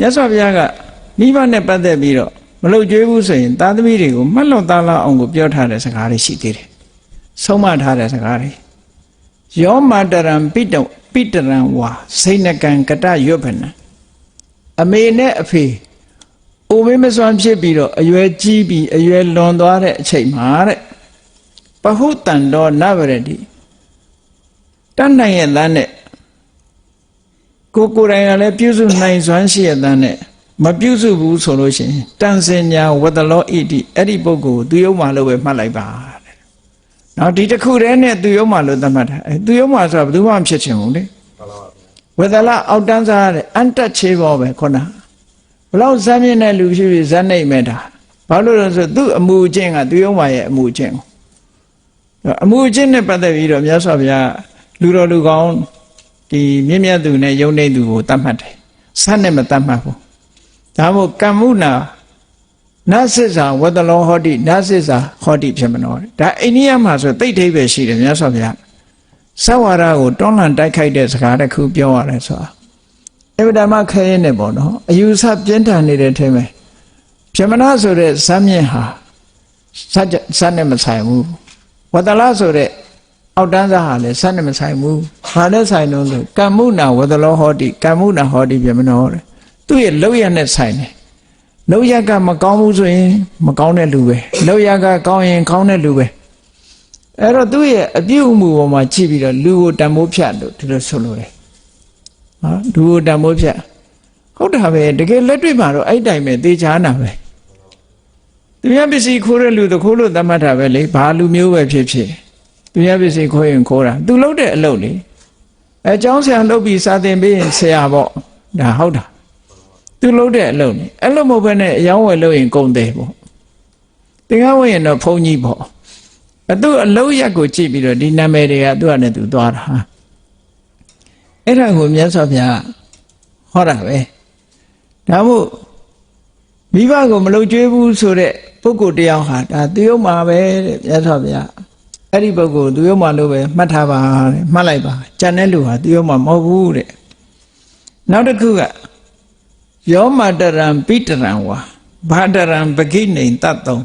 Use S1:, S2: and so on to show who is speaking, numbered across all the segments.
S1: မြတ်စွာဘုရားကမိဘနဲ့ပတ်သက်ပြီးတော့မလုံကျွေးဘူးဆိုရင်သားသမီးတွေကိုမှတ်လို့သားလောက်အောင်ကိုပြောထားတဲ့စကားတွေရှိသေးတယ်ဆုံးမထားတဲ့စကားတွေယောမတရံပိတပိတရံဝါစိဏကံကတရွတ်ဖနံအမေနဲ့အဖေအိုမေးမစွမ်းဖြစ်ပြီးတော့အရွယ်ကြီးပြီးအရွယ်လွန်သွားတဲ့အချိန်မှာတဲ့ပဟုတန်တော်နဗရတိတတ်နိုင်ရဲ့သားနဲ့ ကိုကိုယ်တိုင်ကလည်းပြုစုနိုင်စွမ်းရှိရဲ့သားနဲ့မပြုစုဘူးဆိုလို့ရှိရင်တန်စင်ညာဝတ္တလောဣတိအဲ့ဒီပုဂ္ဂိုလ်ကိုသူယုံမှလို့ပဲမှတ်လိုက်ပါတဲ့။နောက်ဒီတစ်ခုတည်းနဲ့သူယုံမှလို့သတ်မှတ်တာအဲသူယုံမှဆိုတာဘယ်သူမှမဖြစ်ချင်ဘူးလေ။ဝတ္တလအောက်တန်းစားတဲ့အန်တက်ချေဘောပဲခုနဘလောက်ဇမ်းမြင့်တဲ့လူဖြစ်ဖြစ်ဇမ်းနိုင်မဲ့တာဘာလို့လဲဆိုသူ့အမှုအကျင့်ကသူယုံမှရဲ့အမှုအကျင့်ကိုအမှုအကျင့်နဲ့ပတ်သက်ပြီးတော့မြတ်စွာဘုရားလူတော်လူကောင်း ဒီမြင့်မြတ်သူနဲ့ယုံနေသူကိုတတ်မှတ်တယ်။စနဲ့မတတ်မှတ်ဘူး။ဒါမို့ကမ္မုနာနတ်စစ်စာဝတ္တလောဟောတိနတ်စစ်စာဟောတိဖြစ်မလို့ဒါအိန္ဒိယမှာဆိုတိတ်ထိပ်ပဲရှိတယ်မြတ်စွာဘုရားသဝါရကိုတွန်းလှန်တိုက်ခိုက်တဲ့စကားတစ်ခုပြောရတယ်ဆိုတာအဗ္ဗဓမ္မခဲရင်နဲ့ပေါ့နော်အယူဆပြင်းထန်နေတဲ့ထဲမှာပြမနာဆိုတဲ့ဇမ်းမြင့်ဟာဇတ်ဇတ်နဲ့မဆိုင်ဘူးဝတ္တလဆိုတဲ့ အောက်တန်းစားဟာလည်းဇတ်နဲ့မဆိုင်ဘူးဘာနဲ့ဆိုင်လို့ဆိုကမ္မုနာဝတ္တလောဟောတိကမ္မုနာဟောတိပြမနောတဲ့သူ့ရဲ့လောက်ရနဲ့ဆိုင်တယ်လောက်ရကမကောင်းဘူးဆိုရင်မကောင်းတဲ့လူပဲလောက်ရကကောင်းရင်ကောင်းတဲ့လူပဲအဲ့တော့သူ့ရဲ့အပြုအမူပေါ်မှာကြည့်ပြီးတော့လူကိုတန်ဖိုးဖြတ်လို့ဒီလိုဆိုလို့ရတယ်နော်လူကိုတန်ဖိုးဖြတ်ဟုတ်တာပဲတကယ်လက်တွေ့မှာတော့အဲ့တိုင်ပဲသေချာနာပဲသူများပစ္စည်းခိုးတဲ့လူတခိုးလို့သတ်မှတ်တာပဲလေဘာလူမျိုးပဲဖြစ်ဖြစ် သူများပစ္စည်းခိုးရင်ခိုးတာသူလုပ်တဲ့အလုပ်လေအဲအကြောင်းဆရာလုပ်ပြီးစာသင်ပေးရင်ဆရာပေါ့ဒါဟုတ်တာသူလုပ်တဲ့အလုပ်လေအဲ့လိုမဟုတ်ဘဲနဲ့အယောင်းဝယ်လုပ်ရင်ကုန်တယ်ပေါ့သင်္ကန်းဝယ်ရင်တော့ဘုံကြီးပေါ့အသူအလုံးရက်ကိုကြည့်ပြီးတော့ဒီနာမည်တွေကသူ့အနေနဲ့သူသွားတာအဲ့ဒါကိုမြတ်စွာဘုရားဟောတာပဲဒါမို့မိဘကိုမလုံကျွေးဘူးဆိုတဲ့ပုဂ္ဂိုလ်တယောက်ဟာဒါသူယုံမှာပဲတဲ့မြတ်စွာဘုရား အဲ့ဒီပုဂ္ဂိုလ်သူယုံမှာလို့ပဲမှတ်ထားပါတဲ့မှတ်လိုက်ပါကြံတဲ့လူဟာသူယုံမှာမဟုတ်ဘူးတဲ့နောက်တစ်ခုကယောမတရံပိတရံဝါဘာတရံပကိနေတတ်တုံ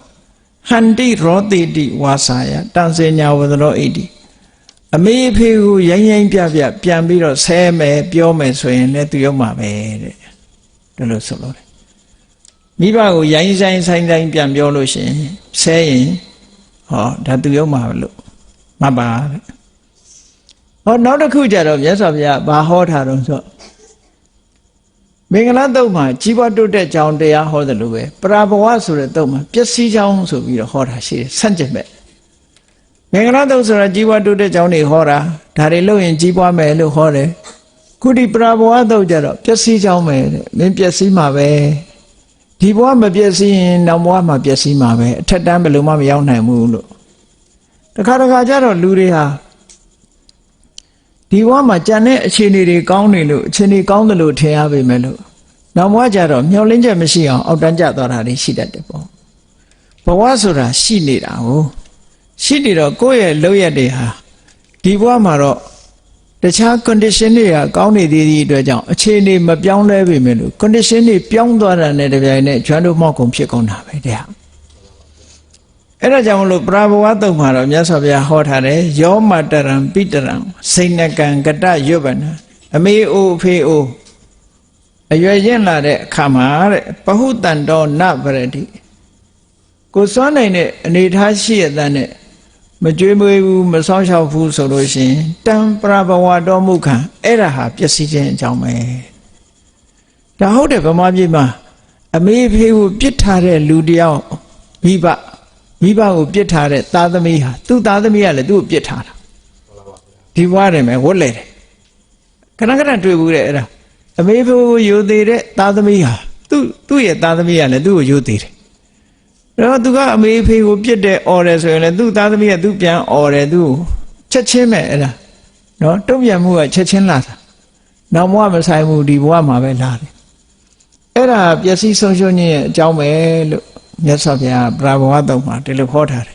S1: ဟန္တိရောတိတိဝါစာယတန်စင်ညာဝဒရောဣတိအမေအဖေကိုရိုင်းရိုင်းပြပြပြန်ပြီးတော့ဆဲမယ်ပြောမယ်ဆိုရင်လည်းသူရောက်မှာပဲတဲ့ဒါလို့ဆိုလို့တယ်မိဘကိုရိုင်းဆိုင်ဆိုင်ဆိုင်ပြန်ပြောလို့ရှိရင်ဆဲရင် ဟောဒါသူရောက်မှာလို့မှတ်ပါတဲ့ဟောနောက်တစ်ခုကြတော့မြတ်စွာဘုရားဘာဟောထားတော့ဆိုမင်္ဂလာတုတ်မှာကြီးပွားတိုးတက်ကြောင်းတရားဟောတယ်လို့ပဲပရာဘဝဆိုတဲ့တုတ်မှာပျက်စီးကြောင်းဆိုပြီးတော့ဟောတာရှိတယ်ဆန့်ကျင်မဲ့မင်္ဂလာတုတ်ဆိုတာကြီးပွားတိုးတက်ကြောင်းတွေဟောတာဒါတွေလုပ်ရင်ကြီးပွားမယ်လို့ဟောတယ်ခုဒီပရာဘဝတုတ်ကြတော့ပျက်စီးကြောင်းပဲတဲ့မင်းပျက်စီးမှာပဲ ဒီဘဝမပျက်စီးရင်နောက်ဘဝမှာပျက်စီးမှာပဲအထက်တန်းဘယ်လိုမှမရောက်နိုင်ဘူးလို့တခါတခါကျတော့လူတွေဟာဒီဘဝမှာကြံတဲ့အခြေအနေတွေကောင်းနေလို့အခြေအနေကောင်းတယ်လို့ထင်ရပေမဲ့လို့နောက်ဘဝကျတော့မျောလင်းချက်မရှိအောင်အောက်တန်းကျသွားတာတွေရှိတတ်တယ်ပေါ့ဘဝဆိုတာရှိနေတာကိုရှိနေတော့ကိုယ့်ရဲ့လုပ်ရက်တွေဟာဒီဘဝမှာတော့ တခြား condition တွေကကောင်းနေသေးသည့်အတွက်ကြောင့်အခြေအနေမပြောင်းလဲပေမဲ့လို့ condition တွေပြောင်းသွားတာနဲ့တပြိုင်နက်ကျွမ်းတို့မောက်ကုန်ဖြစ်ကုန်တာပဲတဲ့ဟာအဲ့ဒါကြောင့်မလို့ပရာဘဝတုံမှာတော့မြတ်စွာဘုရားဟောထားတယ်ယောမတရံပိတရံစိဏကံကတရွတ်ဗနာအမေအိုအဖေအိုအရွယ်ရင်လာတဲ့အခါမှာတဲ့ပဟုတန်တော်နဗရတိကိုစွမ်းနိုင်တဲ့အနေထားရှိရတဲ့နဲ့ မကြွေးမွေးဘူးမဆောင်ရှောက်ဘူးဆိုလို့ရှိရင်တံပရဘဝတော်မူခံအဲ့ဒါဟာပျက်စီးခြင်းအကြောင်းပဲဒါဟုတ်တယ်ဗမာပြည်မှာအမေအဖေကိုပြစ်ထားတဲ့လူတယောက်မိဘမိဘကိုပြစ်ထားတဲ့သားသမီးဟာသူ့သားသမီးကလည်းသူ့ကိုပြစ်ထားတာဒီဘွားတယ်မယ်ဝတ်လေတယ်ခဏခဏတွေ့ဘူးတဲ့အဲ့ဒါအမေဖေကိုယူသေးတဲ့သားသမီးဟာသူ့သူ့ရဲ့သားသမီးကလည်းသူ့ကိုယူသေးတယ် တော့သူကအမေဖေကိုပြစ်တဲ့អော်တယ်ဆိုရင်လည်းသူ့သားသမီးကသူ့ပြန်អော်တယ်သူ့ကိုချက်ချင်းပဲအဲ့ဒါနော်တုံ့ပြန်မှုကချက်ချင်းလာတာနောက်ဘဝမဆိုင်ဘူးဒီဘဝမှာပဲလာတယ်အဲ့ဒါပျက်စီးဆုံးရှုံးခြင်းရဲ့အကြောင်းပဲလို့မြတ်စွာဘုရားပရာဘဝတုံမှာဒီလိုဟောထားတယ်